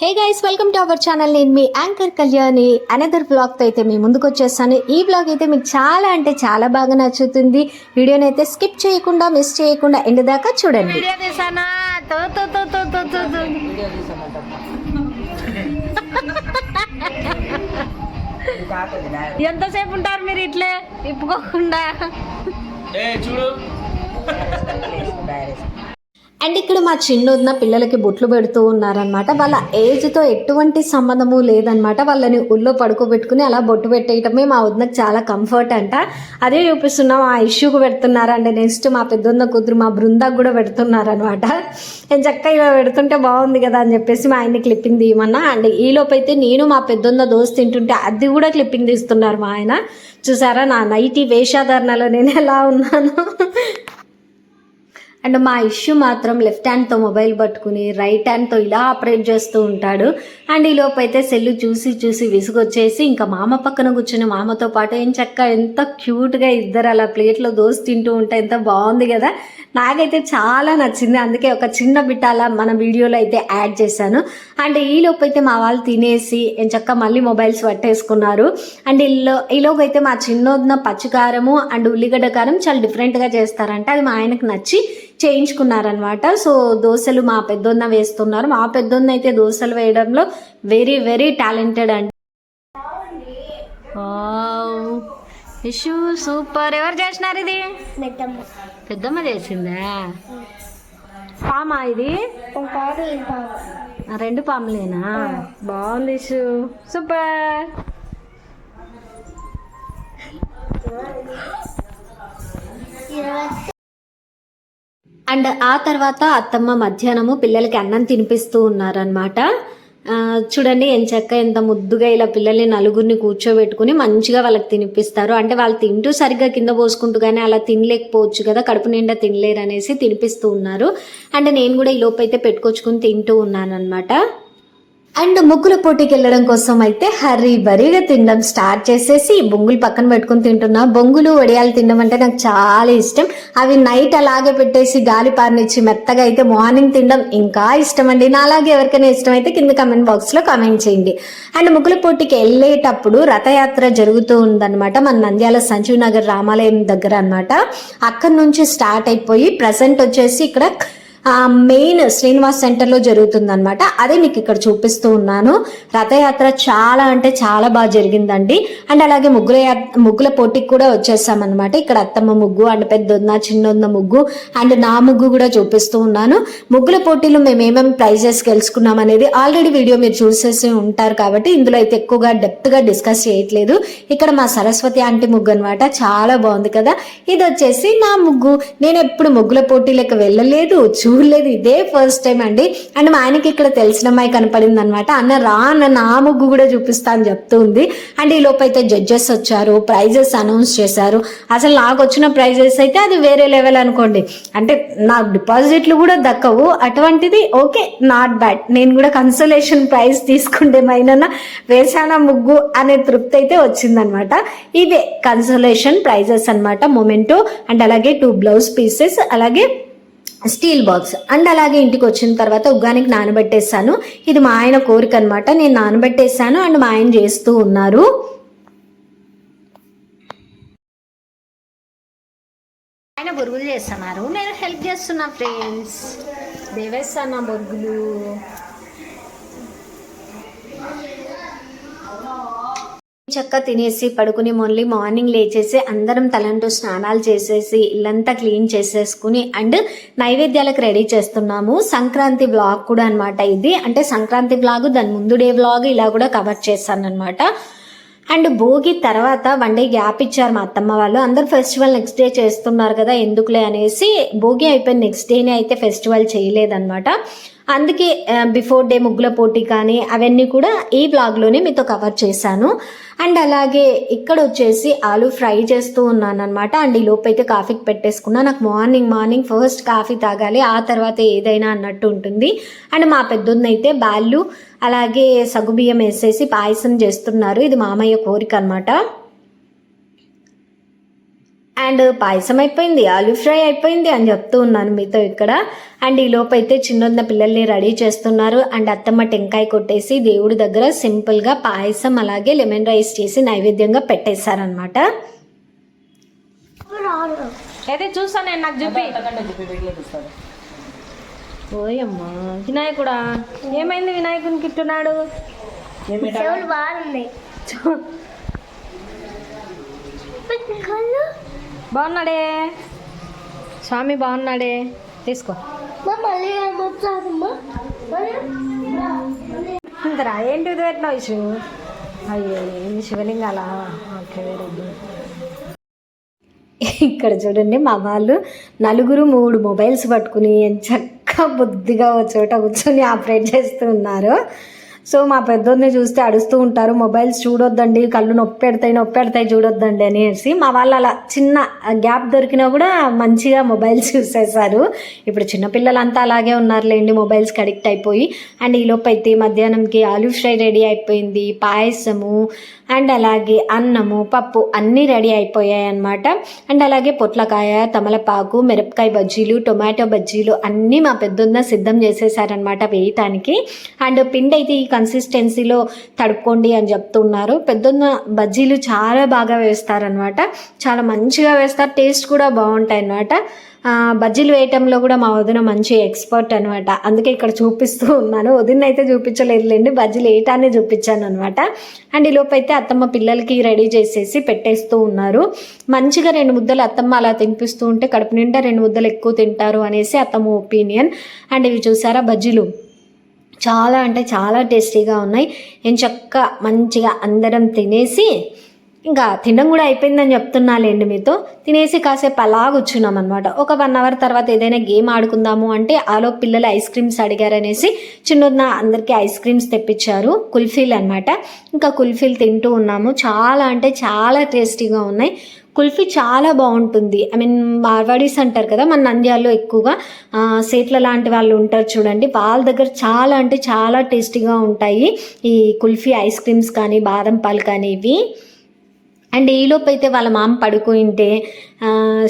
Hey guys welcome to our channel నేను మీ anchor Kalyani another బ్లాగ్తో అయితే మీ ముందుకు వచ్చేసాను ఈ బ్లాగ్ అయితే మీకు చాలా అంటే చాలా బాగా నచ్చుతుంది. వీడియోని అయితే స్కిప్ చేయకుండా మిస్ చేయకుండా ఎండ్ దాకా చూడండి. ఎంతసేపు ఉంటారు మీరు ఇట్లే? ఇప్పుకోకుండా. అండ్ ఇక్కడ మా చిన్నోదిన పిల్లలకి బొట్లు పెడుతూ ఉన్నారనమాట వాళ్ళ ఏజ్తో ఎటువంటి సంబంధము లేదనమాట వాళ్ళని ఉల్లో పడుకోబెట్టుకుని అలా బొట్టు పెట్టేయటమే మా వదినకు చాలా కంఫర్ట్ అంట. అదే చూపిస్తున్నాం ఆ ఇష్యూకు పెడుతున్నారండి నెక్స్ట్ మా పెద్దొన్న కూతురు మా బృందాకు కూడా పెడుతున్నారనమాట నేను చక్కగా ఇలా పెడుతుంటే బాగుంది కదా అని చెప్పేసి మా ఆయన్ని క్లిప్పింగ్ తీయమన్నా. అండ్ ఈలోపు అయితే నేను మా పెద్దొన్న దోస్త్ తింటుంటే అది కూడా క్లిప్పింగ్ తీస్తున్నారు మా ఆయన. చూసారా నా నైటీ వేషాధారణలో నేను ఎలా ఉన్నాను? అండ్ మా ఇష్యూ మాత్రం లెఫ్ట్ హ్యాండ్తో మొబైల్ పట్టుకుని రైట్ హ్యాండ్తో ఇలా ఆపరేట్ చేస్తూ ఉంటాడు. అండ్ ఈ అయితే సెల్లు చూసి చూసి విసుగొచ్చేసి ఇంకా మామ పక్కన కూర్చుని మామతో పాటు ఏం చక్క ఎంత క్యూట్గా ఇద్దరు అలా ప్లేట్లో దోసి తింటూ ఉంటే ఎంత బాగుంది కదా. నాకైతే చాలా నచ్చింది. అందుకే ఒక చిన్న బిట్ట అలా మన వీడియోలో అయితే యాడ్ చేశాను. అండ్ ఈ అయితే మా వాళ్ళు తినేసి ఏం చక్క మళ్ళీ మొబైల్స్ పట్టేసుకున్నారు. అండ్ ఈలో ఈలోపు అయితే మా చిన్నోదిన పచ్చికారము అండ్ ఉల్లిగడ్డ కారం చాలా డిఫరెంట్గా చేస్తారంటే. అది మా ఆయనకు నచ్చి చేయించుకున్నారనమాట సో దోశలు మా పెద్దొన్న వేస్తున్నారు. మా పెద్దొన్న అయితే దోశలు వేయడంలో వెరీ వెరీ టాలెంటెడ్ అండి ఇష్యూ సూపర్! ఎవరు చేసినారు ఇది? పెద్దమ్మ. చేసిందా? పామా ఇది? ఆ, రెండు పాములేనా? బాగుంది ఇషు సూపర్! అండ్ ఆ తర్వాత అత్తమ్మ మధ్యాహ్నము పిల్లలకి అన్నం తినిపిస్తూ ఉన్నారనమాట చూడండి ఎంచక్క ఎంత ముద్దుగా ఇలా పిల్లల్ని నలుగురిని కూర్చోబెట్టుకుని మంచిగా వాళ్ళకి తినిపిస్తారు. అంటే వాళ్ళు తింటూ సరిగ్గా కింద పోసుకుంటూ కానీ అలా తినలేకపోవచ్చు కదా కడుపు నిండా తినలేరు అనేసి తినిపిస్తూ ఉన్నారు. అండ్ నేను కూడా ఈ లోపు అయితే పెట్టుకొచ్చుకుని తింటూ ఉన్నాను అనమాట అండ్ ముగ్గుల పోటీకి వెళ్ళడం కోసం అయితే హర్రీ బరీగా తినడం స్టార్ట్ చేసేసి బొంగులు పక్కన పెట్టుకుని తింటున్నా. బొంగులు వడియాలు తినడం అంటే నాకు చాలా ఇష్టం. అవి నైట్ అలాగే పెట్టేసి గాలి పారనిచ్చి మెత్తగా అయితే మార్నింగ్ తినడం ఇంకా ఇష్టం అండి నా అలాగే ఎవరికైనా ఇష్టం అయితే కింద కమెంట్ బాక్స్లో కామెంట్ చేయండి. అండ్ ముగ్గుల పోటీకి వెళ్ళేటప్పుడు రథయాత్ర జరుగుతూ ఉందన్నమాట. మన నంద్యాల సంజీవ్ నగర్ రామాలయం దగ్గర అనమాట అక్కడి నుంచి స్టార్ట్ అయిపోయి ప్రజెంట్ వచ్చేసి ఇక్కడ మెయిన్ శ్రీనివాస్ సెంటర్లో జరుగుతుంది అనమాట అదే మీకు ఇక్కడ చూపిస్తూ ఉన్నాను. రథయాత్ర చాలా అంటే చాలా బాగా జరిగిందండి. అండ్ అలాగే ముగ్గుల ముగ్గుల పోటీకి కూడా వచ్చేసామన్నమాట. ఇక్కడ అత్తమ్మ ముగ్గు అండ్ పెద్దొన్న చిన్నొన్న ముగ్గు అండ్ నా ముగ్గు కూడా చూపిస్తూ ఉన్నాను. ముగ్గుల పోటీలో మేము ఏమేమి ప్రైజెస్ గెలుచుకున్నాం అనేది ఆల్రెడీ వీడియో మీరు చూసేసి ఉంటారు కాబట్టి ఇందులో అయితే ఎక్కువగా డెప్త్గా డిస్కస్ చేయట్లేదు. ఇక్కడ మా సరస్వతి ఆంటీ ముగ్గు అనమాట చాలా బాగుంది కదా. ఇది వచ్చేసి నా ముగ్గు. నేను ఎప్పుడు ముగ్గుల పోటీలకు వెళ్ళలేదు. చూడలేదు. ఇదే ఫస్ట్ టైం అండి. అండ్ మా ఆయనకి ఇక్కడ తెలిసిన అమ్మాయి కనపడింది అనమాట అన్న రా అన్న నా ముగ్గు కూడా చూపిస్తా అని చెప్తుంది. అండ్ ఈ లోపు అయితే జడ్జెస్ వచ్చారు. ప్రైజెస్ అనౌన్స్ చేశారు. అసలు నాకు వచ్చిన ప్రైజెస్ అయితే అది వేరే లెవెల్ అనుకోండి. అంటే నాకు డిపాజిట్లు కూడా దక్కవు. అటువంటిది ఓకే నాట్ బ్యాడ్ నేను కూడా కన్సలేషన్ ప్రైజ్ తీసుకుంటే మైనా వేసాన ముగ్గు అనే తృప్తి అయితే వచ్చిందనమాట. ఇదే కన్సలేషన్ ప్రైజెస్ అన్నమాట మొమెంటో అండ్ అలాగే టూ బ్లౌజ్ పీసెస్ అలాగే స్టీల్ బాక్స్. అండ్ అలాగే ఇంటికి వచ్చిన తర్వాత ఉగ్గానికి నానబెట్టేసాను ఇది మా ఆయన కోరిక అనమాట నేను నానబెట్టేసాను అండ్ మా ఆయన చేస్తూ ఉన్నారు. ఆయన బురుగులు చేస్తున్నారు. నేను హెల్ప్ చేస్తున్నా ఫ్రెండ్స్. దేవేస్తాను బొరుగులు. చక్క తినేసి పడుకుని మొన్లీ మార్నింగ్ లేచేసి అందరం తలంటూ స్నానాలు చేసేసి ఇల్లంతా క్లీన్ చేసేసుకుని అండ్ నైవేద్యాలకు రెడీ చేస్తున్నాము. సంక్రాంతి బ్లాగ్ కూడా అనమాట ఇది. అంటే సంక్రాంతి బ్లాగ్ దాని ముందు డే బ్లాగ్ ఇలా కూడా కవర్ చేస్తాను అనమాట అండ్ భోగి తర్వాత వన్ డే గ్యాప్ ఇచ్చారు మా అత్తమ్మ వాళ్ళు. అందరు ఫెస్టివల్ నెక్స్ట్ డే చేస్తున్నారు కదా ఎందుకులే అనేసి భోగి అయిపోయిన నెక్స్ట్ డేనే అయితే ఫెస్టివల్ చేయలేదన్నమాట. అందుకే బిఫోర్ డే ముగ్గుల పోటీ కానీ అవన్నీ కూడా ఈ బ్లాగ్లోనే మీతో కవర్ చేశాను. అండ్ అలాగే ఇక్కడ వచ్చేసి ఆలు ఫ్రై చేస్తూ ఉన్నాను అనమాట అండ్ ఈ లోపు అయితే కాఫీకి పెట్టేసుకున్నా. నాకు మార్నింగ్ మార్నింగ్ ఫస్ట్ కాఫీ తాగాలి ఆ తర్వాత ఏదైనా అన్నట్టు ఉంటుంది. అండ్ మా పెద్దొన్నైతే అయితే బ్యాళ్ళు అలాగే సగుబియ్యం వేసేసి పాయసం చేస్తున్నారు. ఇది మామయ్య కోరిక అనమాట అండ్ పాయసం అయిపోయింది ఆలు ఫ్రై అయిపోయింది అని చెప్తూ ఉన్నాను మీతో ఇక్కడ. అండ్ ఈ లోపు అయితే చిన్న పిల్లల్ని రెడీ చేస్తున్నారు. అండ్ అత్తమ్మ టెంకాయ కొట్టేసి దేవుడి దగ్గర సింపుల్గా పాయసం అలాగే లెమన్ రైస్ చేసి నైవేద్యంగా పెట్టేశారనమాట అయితే చూస్తాను నేను నాకు చూపి. ఓయమ్మా వినాయకుడా ఏమైంది వినాయకునికి ఇట్టున్నాడు? బాగున్నాడే? స్వామి బాగున్నాడే? తీసుకో. ఇంతరా ఏంటి ఇది పెట్టినావు ఇషు అయ్యో ఇది శివలింగాలా? ఓకే వెరీ ఇక్కడ చూడండి మా వాళ్ళు నలుగురు మూడు మొబైల్స్ పట్టుకుని చక్కగా బుద్ధిగా ఒక చోట కూర్చొని ఆపరేట్ చేస్తూ ఉన్నారు. సో మా పెద్దోడిని చూస్తే అడుస్తూ ఉంటారు మొబైల్స్ చూడొద్దండి కళ్ళు నొప్పి పెడతాయి నొప్పి పెడతాయి చూడొద్దండి అనేసి. మా వాళ్ళు అలా చిన్న గ్యాప్ దొరికినా కూడా మంచిగా మొబైల్స్ చూసేసారు ఇప్పుడు చిన్నపిల్లలంతా అలాగే ఉన్నారులేండి మొబైల్స్కి అడిక్ట్ అయిపోయి. అండ్ ఈలోపు అయితే మధ్యాహ్నంకి ఆలూ ఫ్రై రెడీ అయిపోయింది పాయసము అండ్ అలాగే అన్నము పప్పు అన్నీ రెడీ అయిపోయాయి అనమాట అండ్ అలాగే పొట్లకాయ తమలపాకు మిరపకాయ బజ్జీలు టొమాటో బజ్జీలు అన్నీ మా పెద్దన్న సిద్ధం చేసేసారనమాట వేయటానికి. అండ్ పిండి అయితే ఈ కన్సిస్టెన్సీలో తడుపుకోండి అని చెప్తున్నారు. పెద్దన్న బజ్జీలు చాలా బాగా వేస్తారనమాట చాలా మంచిగా వేస్తారు టేస్ట్ కూడా బాగుంటాయి అనమాట బజ్జీలు వేయటంలో కూడా మా వదిన మంచి ఎక్స్పర్ట్ అనమాట అందుకే ఇక్కడ చూపిస్తూ ఉన్నాను. వదిన అయితే చూపించలేదులేండి బజ్జీలు వేయటాన్ని చూపించాను అనమాట అండ్ ఈ అయితే అత్తమ్మ పిల్లలకి రెడీ చేసేసి పెట్టేస్తూ ఉన్నారు. మంచిగా రెండు ముద్దలు అత్తమ్మ అలా తినిపిస్తూ ఉంటే కడుపు నిండా రెండు ముద్దలు ఎక్కువ తింటారు అనేసి అత్తమ్మ ఒపీనియన్. అండ్ ఇవి చూసారా బజ్జీలు? చాలా అంటే చాలా టేస్టీగా ఉన్నాయి. నేను చక్క మంచిగా అందరం తినేసి ఇంకా తినడం కూడా అయిపోయిందని చెప్తున్నాలేండి మీతో. తినేసి కాసేపు అలా కూర్చున్నాం అనమాట ఒక వన్ అవర్ తర్వాత ఏదైనా గేమ్ ఆడుకుందాము అంటే ఆలో పిల్లలు ఐస్ క్రీమ్స్ అడిగారనేసి చిన్నదిన అందరికీ ఐస్ క్రీమ్స్ తెప్పించారు. కుల్ఫీలు అనమాట ఇంకా కుల్ఫీలు తింటూ ఉన్నాము. చాలా అంటే చాలా టేస్టీగా ఉన్నాయి. కుల్ఫీ చాలా బాగుంటుంది. ఐ మీన్ మార్వాడీస్ అంటారు కదా మన నంద్యాలలో ఎక్కువగా. సేట్ల లాంటి వాళ్ళు ఉంటారు చూడండి. వాళ్ళ దగ్గర చాలా అంటే చాలా టేస్టీగా ఉంటాయి ఈ కుల్ఫీ ఐస్ క్రీమ్స్ కానీ బాదం పాలు కానీ ఇవి. అండ్ ఈలోపు అయితే వాళ్ళ మామ పడుకుంటే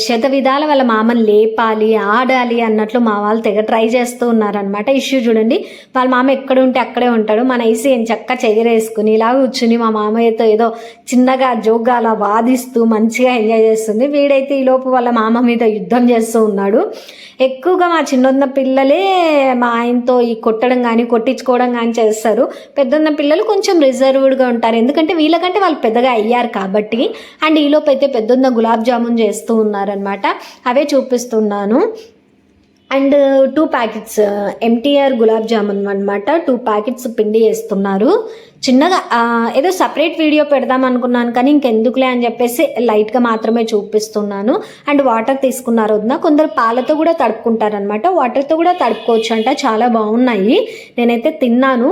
శత విధాల వాళ్ళ మామని లేపాలి ఆడాలి అన్నట్లు మా వాళ్ళు తెగ ట్రై చేస్తూ ఉన్నారనమాట ఇష్యూ చూడండి వాళ్ళ మామ ఎక్కడ ఉంటే అక్కడే ఉంటాడు. మన ఐసీ ఏం చక్క చెయ్యరేసుకుని ఇలా కూర్చుని మా మామయ్యతో ఏదో చిన్నగా జోగ్గా అలా వాదిస్తూ మంచిగా ఎంజాయ్ చేస్తుంది. వీడైతే ఈలోపు వాళ్ళ మామ మీద యుద్ధం చేస్తూ ఉన్నాడు. ఎక్కువగా మా చిన్నన్న పిల్లలే మా ఆయనతో ఈ కొట్టడం కానీ కొట్టించుకోవడం కానీ చేస్తారు. పెద్దన్న పిల్లలు కొంచెం రిజర్వ్డ్గా ఉంటారు. ఎందుకంటే వీళ్ళకంటే వాళ్ళు పెద్దగా అయ్యారు కాబట్టి. అండ్ ఈలోపు అయితే పెద్దన్న గులాబ్ జామున్ చేస్తారు చేస్తూ ఉన్నారనమాట అవే చూపిస్తున్నాను. And two packets MTR gulab jamun అనమాట టూ ప్యాకెట్స్ పిండి వేస్తున్నారు చిన్నగా ఏదో సపరేట్ వీడియో పెడదాం అనుకున్నాను కానీ ఇంకెందుకులే అని చెప్పేసి లైట్గా మాత్రమే చూపిస్తున్నాను. అండ్ వాటర్ తీసుకున్నారు వద్దున కొందరు పాలతో కూడా తడుపుకుంటారనమాట వాటర్తో కూడా తడుపుకోవచ్చు అంట చాలా బాగున్నాయి. నేనైతే తిన్నాను.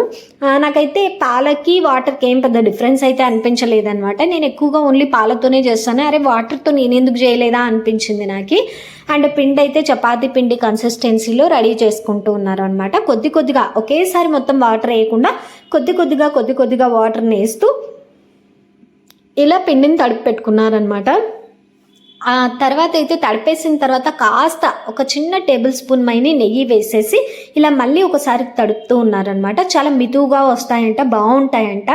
నాకైతే పాలకి వాటర్కి ఏం పెద్ద డిఫరెన్స్ అయితే అనిపించలేదనమాట నేను ఎక్కువగా ఓన్లీ పాలతోనే చేస్తాను. అరే వాటర్తో నేను ఎందుకు చేయలేదా అనిపించింది నాకు. అండ్ పిండి అయితే చపాతీ పిండి కన్సిస్టెన్సీలో రెడీ చేసుకుంటూ ఉన్నారు అనమాట కొద్ది కొద్దిగా ఒకేసారి మొత్తం వాటర్ వేయకుండా కొద్ది కొద్దిగా కొద్ది కొద్దిగా వాటర్ని వేస్తూ ఇలా పిండిని తడిపి పెట్టుకున్నారనమాట ఆ తర్వాత అయితే తడిపేసిన తర్వాత కాస్త ఒక చిన్న టేబుల్ స్పూన్ మైని నెయ్యి వేసేసి ఇలా మళ్ళీ ఒకసారి తడుపుతూ ఉన్నారనమాట చాలా మితువుగా వస్తాయంట బాగుంటాయంట.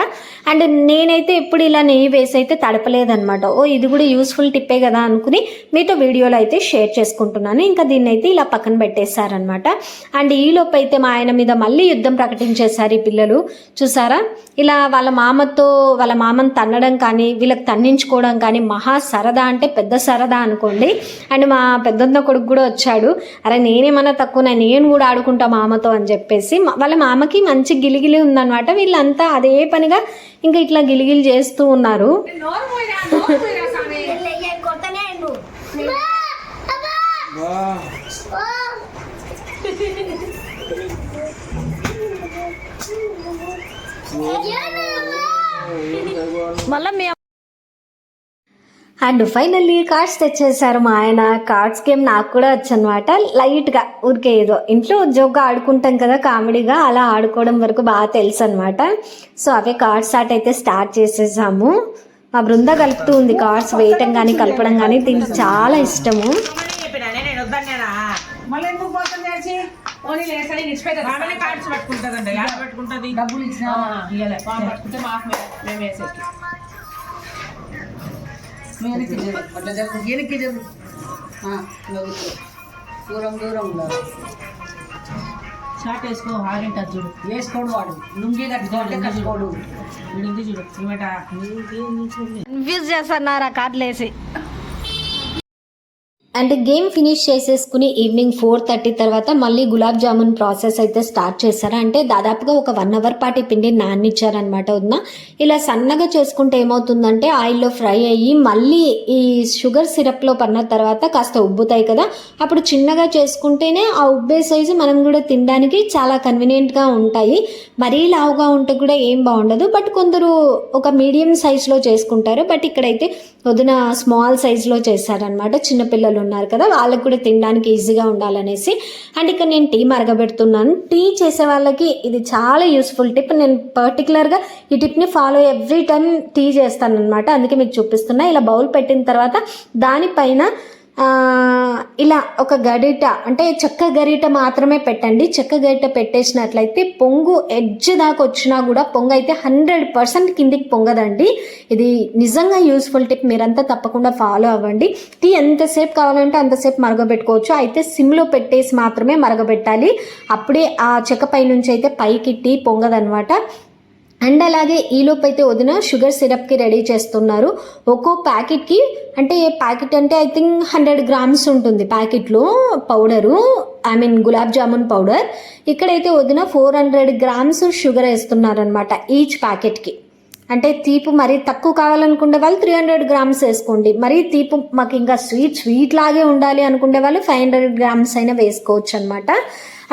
అండ్ నేనైతే ఎప్పుడు ఇలా నెయ్యి వేసి అయితే తడపలేదనమాట ఓ ఇది కూడా యూస్ఫుల్ టిప్పే కదా అనుకుని మీతో వీడియోలో అయితే షేర్ చేసుకుంటున్నాను. ఇంకా దీన్ని అయితే ఇలా పక్కన పెట్టేశారనమాట అండ్ ఈలోపు అయితే మా ఆయన మీద మళ్ళీ యుద్ధం ప్రకటించేశారు ఈ పిల్లలు. చూసారా? ఇలా వాళ్ళ మామతో వాళ్ళ మామని తన్నడం కానీ వీళ్ళకి తన్నించుకోవడం కానీ మహా సరదా అంటే పెద్ద సరదా. అనుకోండి. అండ్ మా పెద్దన్న కొడుకు కూడా వచ్చాడు. అరే నేనేమన్నా తక్కువ నేను కూడా ఆడుకుంటా మామతో అని చెప్పేసి వాళ్ళ మామకి మంచి గిలిగిలి ఉందన్నమాట. వీళ్ళంతా అదే పనిగా ఇంకా ఇట్లా గిలిగిలి చేస్తూ ఉన్నారు. మళ్ళీ అండ్ ఫైనల్లీ కార్డ్స్ తెచ్చేసారు మా ఆయన. కార్డ్స్ గేమ్ నాకు కూడా వచ్చనమాట లైట్గా ఊరికే ఏదో ఇంట్లో జోక్గా ఆడుకుంటాం కదా కామెడీగా అలా ఆడుకోవడం వరకు బాగా తెలుసు అనమాట సో అవే కార్డ్స్ ఆట అయితే స్టార్ట్ చేసేసాము. మా బృంద కలుపుతూ ఉంది కార్డ్స్ వేయటం కానీ కలపడం కానీ దీనికి చాలా ఇష్టము. మళ్ళీ ఎందుకు వెనక్కి అట్లా వెనక్కి దూరం దూరం షార్ట్ వేసుకో ఆగింట చూడు. వేసుకోడు వాడు. లుంగి కట్టుకోడు. కట్టుకోడు వీడింది చూడు. ఇవట కన్ఫ్యూజ్ చేస్తున్నారు ఆ కార్డులు వేసి అండ్ గేమ్ ఫినిష్ చేసేసుకుని ఈవినింగ్ ఫోర్ థర్టీ తర్వాత మళ్ళీ గులాబ్ జామున్ ప్రాసెస్ అయితే స్టార్ట్ చేశారు. అంటే దాదాపుగా ఒక వన్ అవర్ పాటు ఈ పిండి నాన్నిచ్చారనమాట వదిన. ఇలా సన్నగా చేసుకుంటే ఏమవుతుందంటే ఆయిల్లో ఫ్రై అయ్యి మళ్ళీ ఈ షుగర్ సిరప్లో పన్న తర్వాత కాస్త ఉబ్బుతాయి కదా. అప్పుడు చిన్నగా చేసుకుంటేనే ఆ ఉబ్బే సైజు మనం కూడా తినడానికి చాలా కన్వీనియంట్గా ఉంటాయి. మరీ లావుగా ఉంటే కూడా ఏం బాగుండదు. బట్ కొందరు ఒక మీడియం సైజులో చేసుకుంటారు. బట్ ఇక్కడైతే వదిన స్మాల్ సైజులో చేశారనమాట చిన్నపిల్లలు ఉన్నారు కదా వాళ్ళకి కూడా తినడానికి ఈజీగా ఉండాలనేసి. అండ్ ఇక్కడ నేను టీ మరగబెడుతున్నాను. టీ చేసే వాళ్ళకి ఇది చాలా యూస్ఫుల్ టిప్ నేను పర్టికులర్గా ఈ టిప్ని ఫాలో ఎవ్రీ టైం టీ చేస్తాను అనమాట అందుకే మీకు చూపిస్తున్నా. ఇలా బౌల్ పెట్టిన తర్వాత దానిపైన ఇలా ఒక గరిట అంటే చెక్క గరిట మాత్రమే పెట్టండి. చెక్క గరిట పెట్టేసినట్లయితే పొంగు ఎడ్జ్ దాకా వచ్చినా కూడా పొంగు అయితే హండ్రెడ్ పర్సెంట్ కిందికి పొంగదండి. ఇది నిజంగా యూస్ఫుల్ టిప్ మీరంతా తప్పకుండా ఫాలో అవ్వండి. టీ ఎంతసేపు కావాలంటే అంతసేపు మరగబెట్టుకోవచ్చు. అయితే సిమ్లో పెట్టేసి మాత్రమే మరగబెట్టాలి. అప్పుడే ఆ చెక్క పై నుంచి అయితే పైకి టీ పొంగదనమాట. అండ్ అలాగే ఈలోపు అయితే వదిన షుగర్ సిరప్కి రెడీ చేస్తున్నారు. ఒక్కో ప్యాకెట్కి అంటే ప్యాకెట్ అంటే ఐ థింక్ హండ్రెడ్ గ్రామ్స్ ఉంటుంది ప్యాకెట్లో powder I mean gulab jamun powder. ఇక్కడైతే వదిన ఫోర్ హండ్రెడ్ గ్రామ్స్ షుగర్ వేస్తున్నారనమాట ఈచ్ ప్యాకెట్కి. అంటే తీపు మరీ తక్కువ కావాలనుకునే వాళ్ళు త్రీ హండ్రెడ్ గ్రామ్స్ వేసుకోండి. మరీ తీపు మాకు ఇంకా స్వీట్ స్వీట్ లాగే ఉండాలి అనుకునే వాళ్ళు ఫైవ్ హండ్రెడ్ గ్రామ్స్ అయినా వేసుకోవచ్చు అనమాట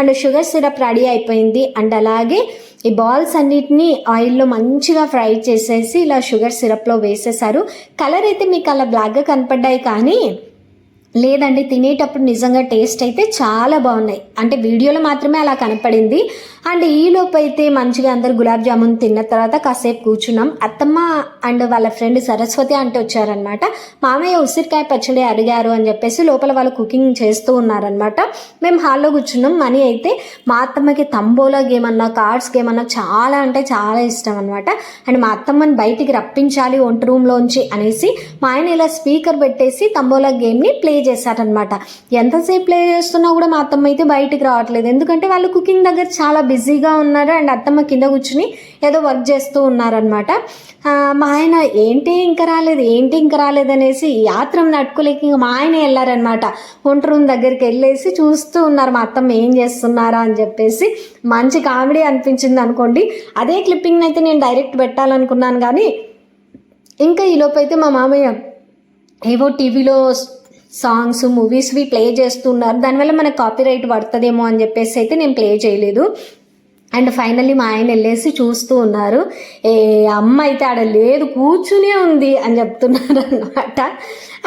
అండ్ షుగర్ సిరప్ రెడీ అయిపోయింది. అండ్ అలాగే ఈ బాల్స్ అన్నిటినీ ఆయిల్లో మంచిగా ఫ్రై చేసేసి ఇలా షుగర్ సిరప్లో వేసేసారు. కలర్ అయితే మీకు అలా బ్లాక్గా కనపడ్డాయి కానీ లేదండి తినేటప్పుడు నిజంగా టేస్ట్ అయితే చాలా బాగున్నాయి. అంటే వీడియోలో మాత్రమే అలా కనపడింది. అండ్ ఈలోపు అయితే మంచిగా అందరు గులాబ్ జామున్ తిన్న తర్వాత కాసేపు కూర్చున్నాం. అత్తమ్మ అండ్ వాళ్ళ ఫ్రెండ్ సరస్వతి అంటే వచ్చారనమాట మామయ్య ఉసిరికాయ పచ్చడి అడిగారు అని చెప్పేసి లోపల వాళ్ళు కుకింగ్ చేస్తూ ఉన్నారనమాట మేము హాల్లో కూర్చున్నాం. మనీ అయితే మా అత్తమ్మకి తంబోలా గేమ్ అన్నా కార్డ్స్ గేమ్ అన్నా చాలా అంటే చాలా ఇష్టం అనమాట అండ్ మా అత్తమ్మని బయటికి రప్పించాలి వంట రూమ్లోంచి అనేసి మా ఆయన ఇలా స్పీకర్ పెట్టేసి తంబోలా గేమ్ని ప్లే చేశారనమాట. ఎంతసేపు ప్లే చేస్తున్నా కూడా మా అత్తమ్మ అయితే బయటికి రావట్లేదు. ఎందుకంటే వాళ్ళు కుకింగ్ దగ్గర చాలా బిజీగా ఉన్నారు అండ్ అత్తమ్మ కింద కూర్చుని ఏదో వర్క్ చేస్తూ ఉన్నారనమాట. మా ఆయన ఏంటి ఇంకా రాలేదు ఏంటి ఇంకా రాలేదు అనేసి యాత్రం నడుకోలేక ఇంకా మా ఆయన వెళ్ళారనమాట. వంట రూమ్ దగ్గరికి వెళ్ళేసి చూస్తూ ఉన్నారు మా అత్తమ్మ ఏం చేస్తున్నారా అని చెప్పేసి. మంచి కామెడీ అనిపించింది అనుకోండి. అదే క్లిప్పింగ్ అయితే నేను డైరెక్ట్ పెట్టాలనుకున్నాను కానీ ఇంకా ఈలోపు అయితే మా మామయ్య ఏవో టీవీలో సాంగ్స్ మూవీస్వి ప్లే చేస్తున్నారు. దానివల్ల మనకు కాపీ రైట్ పడుతుందేమో అని చెప్పేసి అయితే నేను ప్లే చేయలేదు. అండ్ ఫైనల్లీ మా ఆయన వెళ్ళేసి చూస్తూ ఉన్నారు. ఏ అమ్మ అయితే ఆడ లేదు కూర్చునే ఉంది అని చెప్తున్నారు అనమాట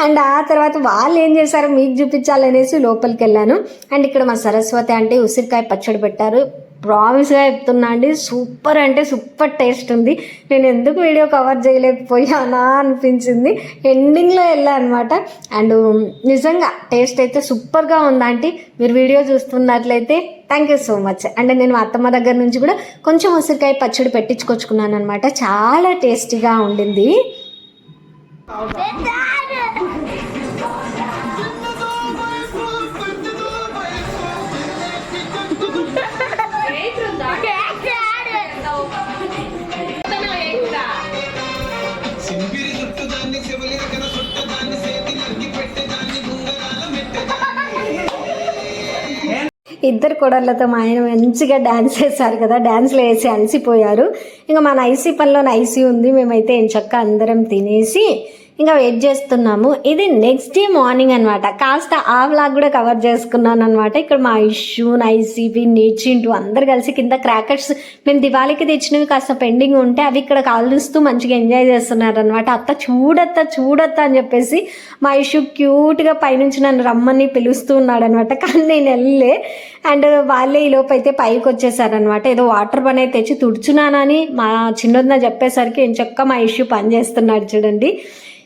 అండ్ ఆ తర్వాత వాళ్ళు ఏం చేశారు మీకు చూపించాలనేసి లోపలికి వెళ్ళాను. అండ్ ఇక్కడ మా సరస్వతి అంటే ఉసిరికాయ పచ్చడి పెట్టారు. ప్రామిస్గా చెప్తున్నా అండి. సూపర్ అంటే సూపర్ టేస్ట్ ఉంది. నేను ఎందుకు వీడియో కవర్ చేయలేకపోయానా అనిపించింది. ఎండింగ్లో వెళ్ళా అనమాట అండ్ నిజంగా టేస్ట్ అయితే సూపర్గా ఉంది ఆంటీ? మీరు వీడియో చూస్తున్నట్లయితే thank you so much. And నేను మా అత్తమ్మ దగ్గర నుంచి కూడా కొంచెం ఉసిరికాయ పచ్చడి పెట్టించుకొచ్చుకున్నాను అనమాట చాలా టేస్టీగా ఉండింది. ఇద్దరు కోడళ్ళతో మా ఆయన మంచిగా డ్యాన్స్ వేశారు కదా డ్యాన్స్లో వేసి అలసిపోయారు. ఇంకా మా నైసీ పనిలో ఐసీ ఉంది మేమైతే చక్క అందరం తినేసి ఇంకా వెయిట్ చేస్తున్నాము. ఇది నెక్స్ట్ డే మార్నింగ్ అనమాట కాస్త ఆ వ్లాగ్ కూడా కవర్ చేసుకున్నాను అనమాట ఇక్కడ మా ఇష్యూ నైసీపీ నేర్చింటూ అందరు కలిసి కింద క్రాకర్స్ మేము దివాళీకి తెచ్చినవి కాస్త పెండింగ్ ఉంటే అవి ఇక్కడ కాలుస్తూ మంచిగా ఎంజాయ్ చేస్తున్నారు అనమాట అత్త చూడత్త చూడత్త అని చెప్పేసి మా ఇష్యూ క్యూట్గా పైనుంచి నన్ను రమ్మని పిలుస్తూ ఉన్నాడు అనమాట కానీ నేను వెళ్ళే అండ్ వాళ్ళే ఈ లోపు అయితే పైకి వచ్చేసారనమాట ఏదో వాటర్ పని అయితే తెచ్చి తుడుచున్నానని మా చిన్నదిన చెప్పేసరికి ఏం చక్క మా ఇష్యూ పని చేస్తున్నాడు చూడండి.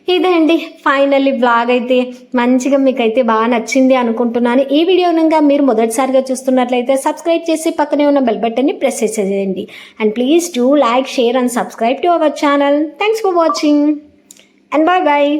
ఇదే అండి ఫైనల్లీ బ్లాగ్ అయితే మంచిగా మీకైతే బాగా నచ్చింది అనుకుంటున్నాను. ఈ వీడియో కనుక మీరు మొదటిసారిగా చూస్తున్నట్లయితే సబ్స్క్రైబ్ చేసి పక్కనే ఉన్న బెల్ బటన్ని ప్రెస్ చేసేయండి. And please do like share and subscribe to our channel thanks for watching and bye bye